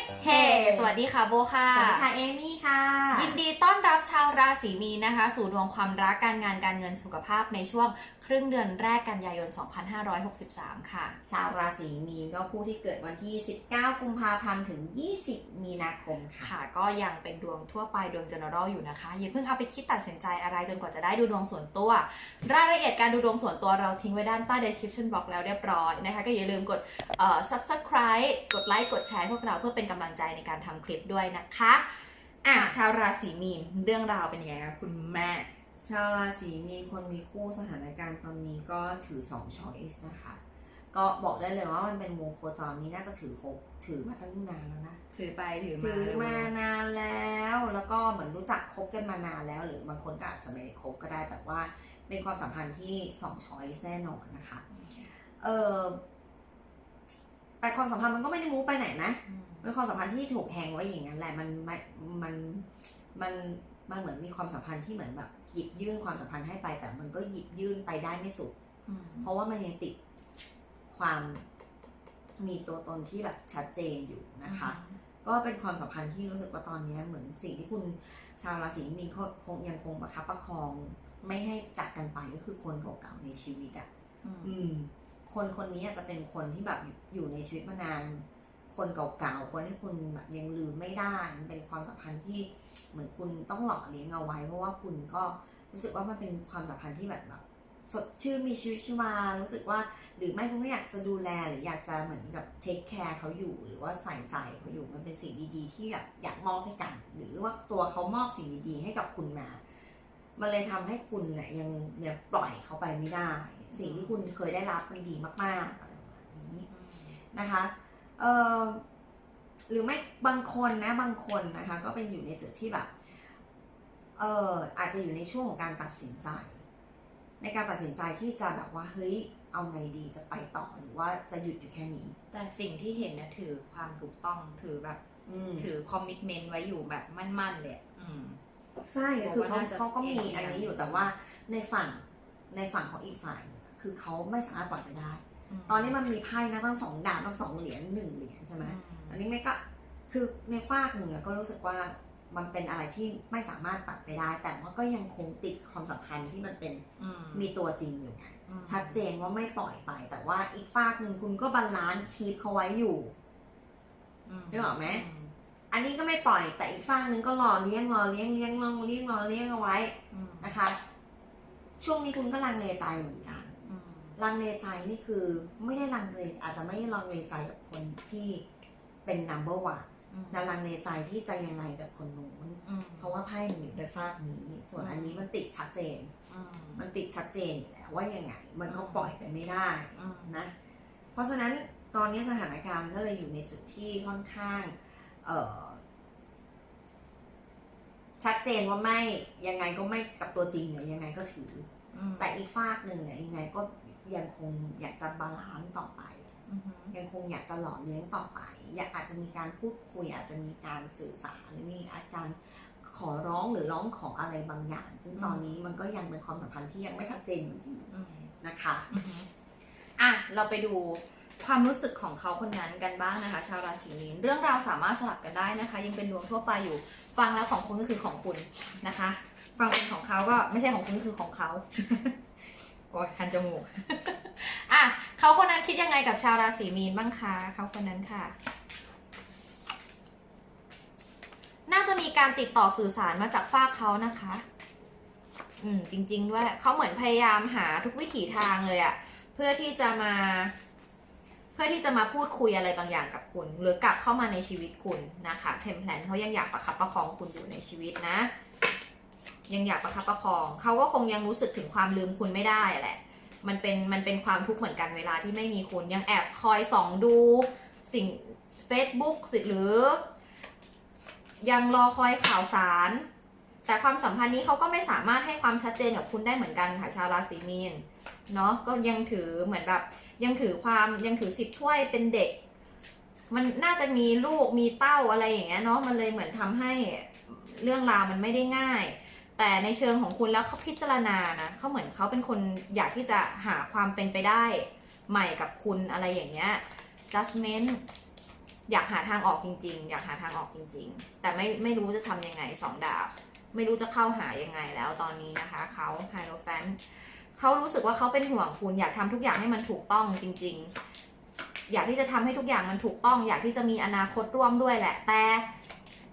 ดเฮสวัสดีค่ะโบค่ะ สวัสดีค่ะเอมี่ค่ะยินดีต้อนรับชาวราศีมีนนะคะ สู่ดวงความรักการงานการเงินสุขภาพในช่วง ครึ่งเดือนแรกกันยายน 2563 ค่ะ ชาวราศีมีนก็ผู้ที่เกิดวันที่ 19 กุมภาพันธ์ถึง 20 มีนาคมค่ะค่ะ ก็ยังเป็นดวงทั่วไปดวง general อยู่นะคะ อย่าเพิ่งเอาไปคิดตัดสินใจอะไรจนกว่าจะได้ดูดวงส่วนตัว รายละเอียดการดูดวงส่วนตัวเราทิ้งไว้ด้านใต้ description box แล้วเรียบร้อยนะคะ ก็อย่าลืมกดเอ่อ subscribe กดไลค์กดแชร์พวกเราเพื่อเป็นกำลังใจในการทำคลิปด้วยนะคะอะค่ะชาวราศีมีนเรื่องราวเป็นยังไงคะคุณแม่ ชาวราศีมีนคนมีคู่สถานการณ์ตอนนี้ก็ถือ2 choice นะคะ ก็บอกได้เลยว่ามันเป็นวงโคจรนี้น่าจะถือครบถือมาตั้งนานแล้วนะ ถือไปถือมาถือมานานแล้ว แล้วก็เหมือนรู้จักคบกันมานานแล้ว หรือบางคนก็อาจจะไม่ได้คบก็ได้ แต่ว่าเป็นความสัมพันธ์ที่สองช้อยส์แน่นอนนะคะ เออแต่ความสัมพันธ์มันก็ไม่ได้มูฟไปไหนนะอืมเป็นความสัมพันธ์ที่ถูกแฮงไว้อย่างนั้นแหละมันมันมันมันมันเหมือนมีความสัมพันธ์ที่เหมือนแบบ หยิบยื่นความสัมพันธ์ให้ไป แต่มันก็หยิบยื่นไปได้ไม่สุดอืมเพราะว่ามันยังติดความมีตัวตนที่แบบชัดเจนอยู่นะคะ ก็เป็นความสัมพันธ์ที่รู้สึกว่าตอนนี้เหมือนสิ่งที่คุณชาวราศีมีนคงยังคงประคับประคองไม่ให้จากกันไปก็คือคนเก่าๆในชีวิตอะอืมอืม คนคนนี้อาจจะเป็นคนที่แบบอยู่ในชีวิตมานาน คนเก่าๆคนที่คุณแบบยังลืม ได้มันเป็นความสัมพันธ์ที่เหมือนคุณต้องหล่อเลี้ยงเอาไว้ เพราะว่าคุณก็รู้สึกว่ามันเป็นความสัมพันธ์ที่แบบแบบสดชื่นมีชีวิตชีวารู้สึกว่าหรือไม่คุณก็อยากจะดูแลหรืออยากจะเหมือนกับเทคแคร์เขาอยู่ หรือว่าใส่ใจเขาอยู่มันเป็นสิ่งดีๆ ที่แบบอยากมอบให้กัน หรือว่าตัวเขามอบสิ่งดีๆ ให้กับคุณมา มันเลยทำให้คุณเนี่ยยังเนี่ยปล่อยเขาไปไม่ได้ สิ่งที่คุณเคยได้รับมันดีมากๆอะไรประมาณนี้นะคะเออ หรือไม่บางคนนะบางคนนะคะก็เป็นอยู่ในจุดที่แบบเอออาจจะอยู่ในช่วงของการตัดสินใจ ในการตัดสินใจที่จะแบบว่าเฮ้ยเอาไงดีจะไปต่อหรือว่าจะหยุดอยู่แค่นี้ แต่สิ่งที่เห็นเนี่ยถือความถูกต้องถือแบบอืมถือคอมมิชเมนต์ไว้อยู่แบบมั่นๆเลยอะอืมใช่คือเขาผมว่าน่าจะเขาก็มีเอียงอันนี้อยู่แต่ว่าในฝั่งในฝั่งของอีกฝ่ายเนี่ยคือเขาไม่สามารถปล่อยไปได้ ตอนนี้มันมีไพ่นะตั้งสองดาบตั้งสองเหรียญหนึ่งเหรียญใช่ไหม อันนี้ไม่ก็คือในฝากหนึ่งอะก็รู้สึกว่ามันเป็นอะไรที่ไม่สามารถตัดไปได้ แต่ว่าก็ยังคงติดความสัมพันธ์ที่มันเป็นอืมมีตัวจริงอยู่ไงอืมชัดเจนว่าไม่ปล่อยไป แต่ว่าอีกฝากหนึ่งคุณก็บาลานซ์คีปเขาไว้อยู่มนึกออกไหมอันนี้ก็ไม่ปล่อยแต่อีกฝากหนึ่งก็รอเลี้ยงรอเลี้ยงเลี้ยงรอเลี้ยงรอเลี้ยงเอาไว้อืมนะคะ ช่วงนี้คุณก็ลังเลใจเหมือนกันอืมลังเลใจนี่คือ ไม่ได้ลังเลอาจจะไม่ได้ลังเลใจกับคนที่ เป็น number one อืมแต่ลังเลใจที่จะยังไงกับคนนู้นอืมเพราะว่าไพ่มันอยู่ในฝากนี้ ส่วนอันนี้มันติดชัดเจนอืมมันติดชัดเจนอยู่แล้วว่ายังไง มันก็ปล่อยไปไม่ได้อืมนะ เพราะฉะนั้นตอนนี้สถานการณ์ก็เลยอยู่ในจุดที่ค่อนข้างเอ่อชัดเจนว่าไม่ยังไงก็ไม่กับตัวจริงเนี่ยยังไงก็ถืออืมแต่อีกฝากหนึ่งเนี่ยยังไงก็ยังคงอยากจะบาลานซ์ต่อไปอืม ยังคงอยากจะหล่อเลี้ยงต่อไป อยากอาจจะมีการพูดคุยอาจจะมีการสื่อสารหรือมีอาการขอร้องหรือร้องขออะไรบางอย่าง ซึ่งตอนนี้มันก็ยังเป็นความสัมพันธ์ที่ยังไม่ชัดเจนอยู่ดีอืมนะคะอืมอะเราไปดูความรู้สึกของเขาคนนั้นกันบ้างนะคะ ชาวราศีมีนเรื่องราวสามารถสลับกันได้นะคะ ยังเป็นดวงทั่วไปอยู่ ฟังแล้วของคุณก็คือของคุณนะคะ ฟังเป็นของเขาก็ไม่ใช่ของคุณก็คือของเขาโอ้ยคันจมูกอะ เขาคนนั้นคิดยังไงกับชาวราศีมีนบ้างคะเขาคนนั้นค่ะ น่าจะมีการติดต่อสื่อสารมาจากฝ้าเขานะคะ อืมจริงๆด้วยเขาเหมือนพยายามหาทุกวิถีทางเลยอะเพื่อที่จะมา เพื่อที่จะมาพูดคุยอะไรบางอย่างกับคุณ หรือกลับเข้ามาในชีวิตคุณนะคะเทมเพลนเขายังอยากประคับประคองคุณอยู่ในชีวิตนะยังอยากประคับประคอง เขาก็คงยังรู้สึกถึงความลืมคุณไม่ได้แหละ มันเป็นมันเป็นความทุกข์เหมือนกันเวลาที่ไม่มีคุณยังแอบคอยส่องดูสิ่ง Facebook สิหรือ ยังรอคอยข่าวสาร แต่ความสัมพันธ์นี้เขาก็ไม่สามารถให้ความชัดเจนกับคุณได้เหมือนกันค่ะชาวราศีมีนเนาะก็ยังถือเหมือนแบบยังถือความยังถือสิบถ้วยเป็นเด็ก มันน่าจะมีลูกมีเต้าอะไรอย่างเงี้ยเนาะมันเลยเหมือนทำให้เรื่องราวมันไม่ได้ง่าย แต่ในเชิงของคุณแล้วเขาพิจารณานะเขาเหมือนเขาเป็นคนอยากที่จะหาความเป็นไปได้ใหม่กับคุณอะไรอย่างเงี้ย judgment อยากหาทางออกจริง ๆ อยากหาทางออกจริง ๆ แต่ไม่ไม่รู้จะทำยังไงสองดาบ ไม่รู้จะเข้าหายังไงแล้วตอนนี้นะคะเขาไฮโรแฟนเขารู้สึกว่าเขาเป็นห่วงคุณ อยากทำทุกอย่างให้มันถูกต้องจริง ๆ อยากที่จะทำให้ทุกอย่างมันถูกต้อง อยากที่จะมีอนาคตร่วมด้วยแหละแต่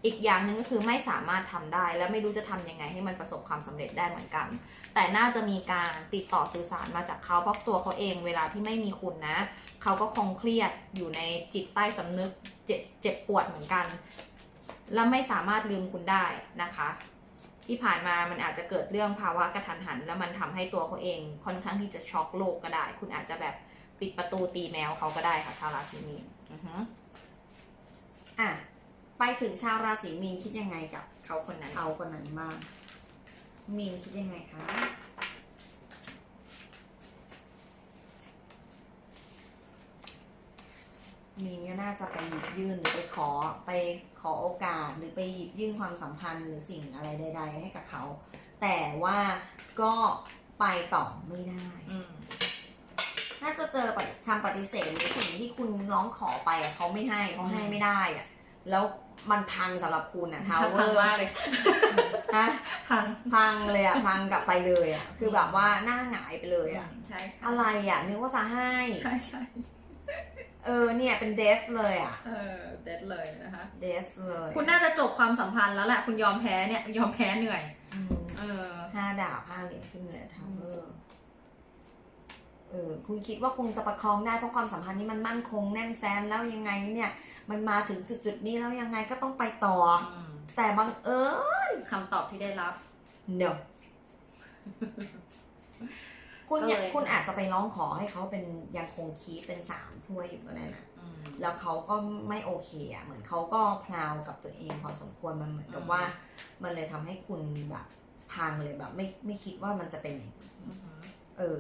อีกอย่างหนึ่งก็คือไม่สามารถทำได้ และไม่รู้จะทำยังไงให้มันประสบความสำเร็จได้เหมือนกัน แต่น่าจะมีการติดต่อสื่อสารมาจากเขาเพราะตัวเขาเองเวลาที่ไม่มีคุณนะ เขาก็คงเครียดอยู่ในจิตใต้สำนึกเจ็บเจ็บปวดเหมือนกัน และไม่สามารถลืมคุณได้นะคะ ที่ผ่านมามันอาจจะเกิดเรื่องภาวะกระทันหัน แล้วมันทำให้ตัวเขาเองค่อนข้างที่จะช็อกโลกก็ได้ คุณอาจจะแบบปิดประตูตีแมวเขาก็ได้ค่ะชาวราศีมีนอือฮึอะ ไปถึงชาวราศีมีนคิดยังไงกับเขาคนนั้นเขาคนนั้นบ้างมีนคิดยังไงคะมีนก็น่าจะไปหยิบยื่นหรือไปขอไปขอโอกาสหรือไปหยิบยื่นความสัมพันธ์หรือสิ่งอะไรใด ๆ ให้กับเขา แต่ว่าก็ไปต่อไม่ได้อืมน่าจะเจอคำปฏิเสธหรือสิ่งที่คุณร้องขอไปอะเขาไม่ให้เขาให้ไม่ได้อะแล้ว มันพังสำหรับคุณอะทาวเวอร์มากเลยฮะพังพังเลยอะพังกลับไปเลยอะคือแบบว่าหน้าหงายไปเลยอะใช่ใช่อะไรอะนึกว่าจะให้ ใช่ใช่เออเนี่ยเป็นเดฟเลยอะเออเด็ดเลยนะคะ เดฟเลย คุณน่าจะจบความสัมพันธ์แล้วแหละ คุณยอมแพ้เนี่ย ยอมแพ้เหนื่อยอืมเออห้าดาบห้าเหรียญขึ้นเลยทาวเวอร์เออคุณคิดว่าคงจะประคองได้เพราะความสัมพันธ์นี้มันมั่นคงแน่นแฟนแล้วยังไงเนี่ย มันมาถึงจุดจุดๆนี้แล้วยังไงก็ต้องไปต่อแต่บังเอิญคำตอบที่ได้รับ no คุณเนี่ยก็เลย คุณอาจจะไปร้องขอให้เขาเป็นยังคงคีปเป็นสามถ้วยอยู่ก็ได้นะ อืม แล้วเขาก็ไม่โอเคอะ เหมือนเขาก็พลาวกับตัวเองพอสมควรมันเหมือนกับอืม ว่า มันเลยทำให้คุณแบบพังเลยแบบ ไม่ไม่คิดว่ามันจะเป็นอย่างนี้อืมเออ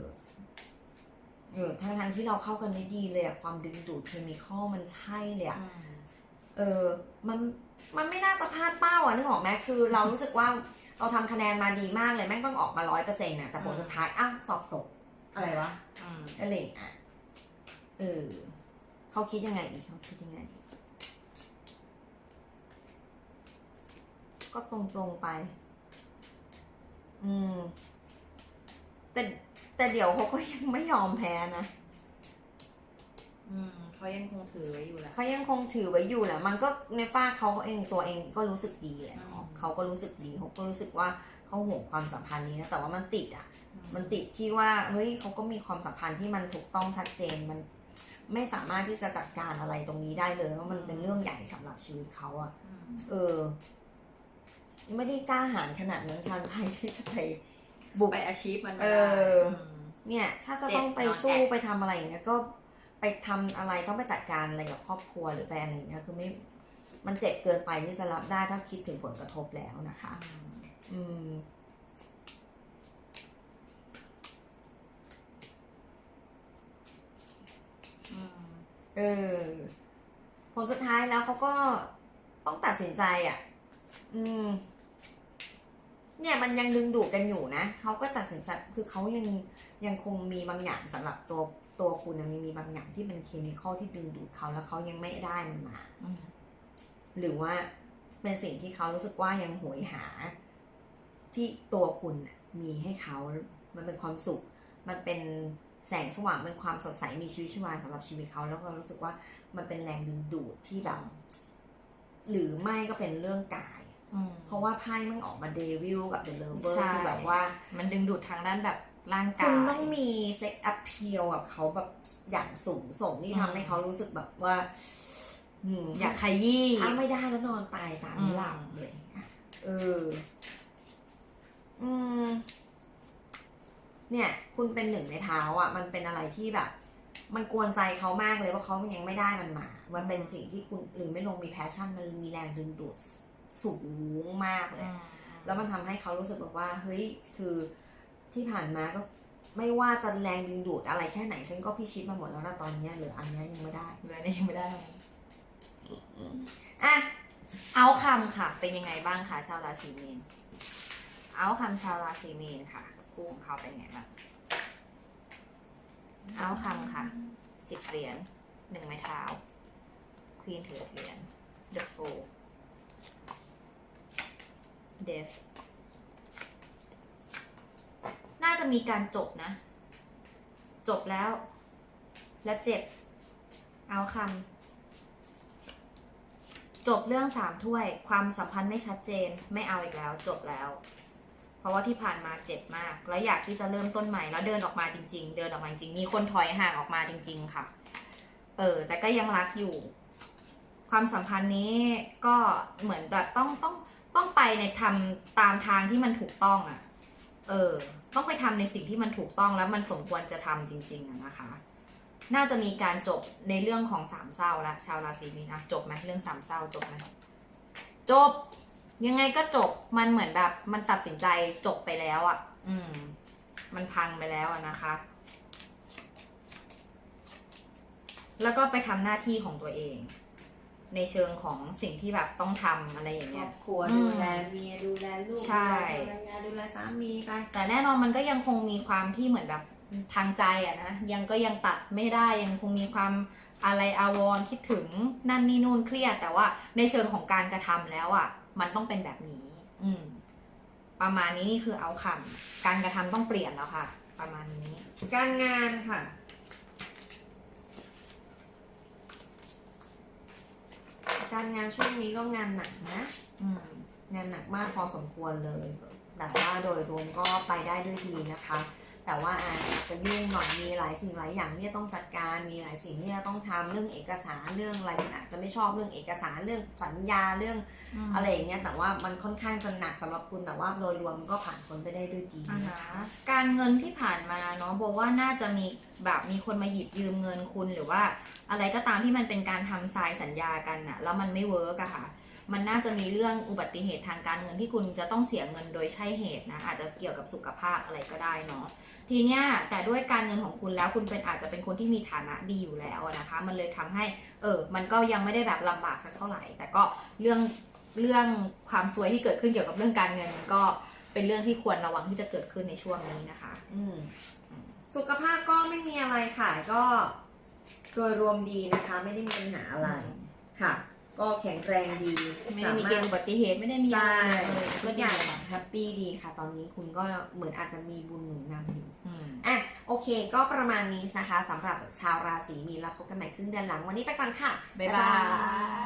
เออทั้งทั้งๆที่เราเข้ากันได้ดีเลยอะความดึงดูดเคมีคอลมันใช่เลยอะอืมเออ มันมันไม่น่าจะพลาดเป้าอะนึกออกไหมคือเรารู้สึกว่าเราทำคะแนนมาดีมากเลยแม่งต้องออกมาร้อยเปอร์เซ็นต์อะแต่ผลสุดท้ายอ้าวสอบตกอะไรวะอืมอะไรอย่างเงี้ยเออเขาคิดยังไงอีกเขาคิดยังไง ก็ตรงๆไป อืมแต่ แต่เดี๋ยวเขาก็ยังไม่ยอมแพ้นะ อืมเขายังคงถือไว้อยู่แหละ เขายังคงถือไว้อยู่แหละ มันก็ในฝ้ากเขาเองตัวเองก็รู้สึกดีแหละอืม เขาก็รู้สึกดีเขาก็รู้สึกว่าเขาห่วงความสัมพันธ์นี้นะ แต่ว่ามันติดอะ มันติดที่ว่า เฮ้ยเขาก็มีความสัมพันธ์ที่มันถูกต้องชัดเจน มันไม่สามารถที่จะจัดการอะไรตรงนี้ได้เลยว่ามันเป็นเรื่องใหญ่สำหรับชีวิตเขาอะอืมเออ ไม่ได้กล้าหาญขนาดนั้นชันชัยที่จะไป บุก ไปอาชีพมันเอไม่ได้อมเนี่ย ถ้าจะเจ็บต้องไปนอนสู้แอบไปทำอะไรอย่างเงี้ยก็ไปทำอะไรต้องไปจัดการอะไรกับครอบครัวหรือไปอะไรอย่างเงี้ยคือไม่มันเจ็บเกินไปที่จะรับได้ถ้าคิดถึงผลกระทบแล้วนะคะ อืม อืมอืมเออผลสุดท้ายแล้วเขาก็ต้องตัดสินใจอะ อืม เนี่ยมันยังดึงดูดกันอยู่นะเขาก็ตัดสินใจคือเขายังยังคงมีบางอย่างสำหรับตัวตัวคุณนะมีมีบางอย่างที่เป็นเคมีคอลที่ดึงดูดเขาแล้วเขายังไม่ได้มันมาอืมหรือว่าเป็นสิ่งที่เขารู้สึกว่ายังโหยหา ที่ตัวคุณน่ะมีให้เขามันเป็นความสุข มันเป็นแสงสว่างเป็นความสดใสมีชีวิตชีวาสำหรับชีวิตเขาแล้วก็รู้สึกว่ามันเป็นแรงดึงดูดที่แบบหรือไม่ก็เป็นเรื่องกายอืม เพราะว่าไพ่มันออกมาเดวิลกับเดลเวอร์ใช่คือแบบว่ามันดึงดูดทางด้านแบบร่างกายคุณต้องมีเซ็กอัพเพียวกับเขาแบบอย่างสูงส่งที่อืมทำให้เขารู้สึกแบบว่าอืมอยากขยี้ถ้าไม่ได้แล้วนอนตายตามอืมหลับเลยอะเออ อืม เนี่ย คุณเป็นหนึ่งในเท้าอะ มันเป็นอะไรที่แบบ มันกวนใจเขามากเลยว่าเขายังไม่ได้มันมา มันเป็นสิ่งที่คุณหรือไม่ลงมีแพชชั่นมันมีแรงดึงดูด สูงมากเลย แล้วมันทำให้เขารู้สึกแบบว่า เฮ้ย คือที่ผ่านมาก็ไม่ว่าจะแรงดึงดูดอะไรแค่ไหน ฉันก็พิชิตมาหมดแล้วนะตอนเนี้ยเหลืออันเนี้ยยังไม่ได้เลยนี่ไม่ได้ อะ เอาคำค่ะ เป็นยังไงบ้างคะชาวราศีมีนเอาคำชาวราศีมีนค่ะ คู่ของเขาเป็นไงบ้าง เอาคำค่ะ สิบเหรียญหนึ่งไม้เท้า ควีนถือเหรียญ the fool death น่าจะมีการจบนะ จบแล้ว และเจ็บ เอาคำจบเรื่องสามถ้วย ความสัมพันธ์ไม่ชัดเจน ไม่เอาอีกแล้ว จบแล้ว เพราะว่าที่ผ่านมาเจ็บมาก แล้วอยากที่จะเริ่มต้นใหม่ แล้วเดินออกมาจริง ๆ เดินออกมาจริง มีคนถอยห่างออกมาจริง ๆ ค่ะ เออ แต่ก็ยังรักอยู่ความสัมพันธ์นี้ก็เหมือนแบบต้องต้อง ต้องไปในทำตามทางที่มันถูกต้องอะ่ะ เออ ต้องไปทำในสิ่งที่มันถูกต้องแล้วมันสมควรจะทำจริงๆอะนะคะ น่าจะมีการจบในเรื่องของสามเศร้าละชาวราศีมีนอะจบไหมเรื่องสามเศร้าจบไหมจบ ยังไงก็จบมันเหมือนแบบ มันตัดสินใจจบไปแล้วอะ่ะ อืม มันพังไปแล้วอะนะคะ แล้วก็ไปทำหน้าที่ของตัวเอง ในเชิงของสิ่งที่แบบต้องทำอะไรอย่างครเงี้อย บครัวอืมดูแลเมียดูแลลูกใช่ ดูแลภรรยาดูแลสามีไป แต่แน่นอนมันก็ยังคงมีความที่เหมือนแบบทางใจอะนะยังก็ยังตัดไม่ได้ยังคงมีความอะไรอาวรณ์คิดถึงนั่นนี่นู่นเครียด แต่ว่าในเชิงของการกระทำแล้วอะมันต้องเป็นแบบนี้ อืม ประมาณนี้นี่คือเอาคำการกระทำต้องเปลี่ยนแล้วค่ะ ประมาณนี้ การงานค่ะ การงานช่วงนี้ก็งานหนักนะอืมงานหนักมากพอสมควรเลยแต่ว่าโดยรวมก็ไปได้ด้วยดีนะคะ แต่ว่าอาจจะยุ่งหน่อยมีหลายสิ่งหลายอย่างที่จะต้องจัดการมีหลายสิ่งที่จะต้องทำเรื่องเอกสารเรื่องอะไรคุณอาจจะไม่ชอบเรื่องเอกสารเรื่องสัญญาเรื่องอะไรอย่างเงี้ยแต่ว่ามันค่อนข้างจะหนักสำหรับคุณแต่ว่าโดยรวมก็ผ่านพ้นไปได้ด้วยดีอ่านะฮะคะการเงินที่ผ่านมาเนาะบอกว่าน่าจะมีแบบมีคนมาหยิบยืมเงินคุณหรือว่า อะไรก็ตามที่มันเป็นการทำทรายสัญญากันน่ะแล้วมันไม่เวิร์กอะค่ะ มันน่าจะมีเรื่องอุบัติเหตุทางการเงินที่คุณจะต้องเสียเงินโดยใช่เหตุนะอาจจะเกี่ยวกับสุขภาพอะไรก็ได้เนาะทีเนี้ยแต่ด้วยการเงินของคุณแล้วคุณเป็นอาจจะเป็นคนที่มีฐานะดีอยู่แล้วนะคะ มันเลยทำให้เออมันก็ยังไม่ได้แบบลำบากสักเท่าไหร่ แต่ก็เรื่องเรื่องความซวยที่เกิดขึ้นเกี่ยวกับเรื่องการเงินก็เป็นเรื่องที่ควรระวังที่จะเกิดขึ้นในช่วงนี้นะคะ อืสุขภาพก็ไม่มีอะไรค่ะก็โดยรวมดีนะคะ ไม่ได้มีปัญหาอะไรค่ะ ก็แข็งแรงดีไม่ได้มีเกณฑ์อุบัติเหตุไม่ได้มีอะใช่ไรเลยทุก็กดีอย่างแฮปปี้ดีค่ะ ตอนนี้คุณก็เหมือนอาจจะมีบุญหนุนนำอยู่อืมอะโอเค ก็ประมาณนี้นะคะสำหรับชาวราศีมีนแล้วพบกันใหม่ครึ่งเดือนหลังวันนี้ไปก่อนค่ะ บ๊ายบาย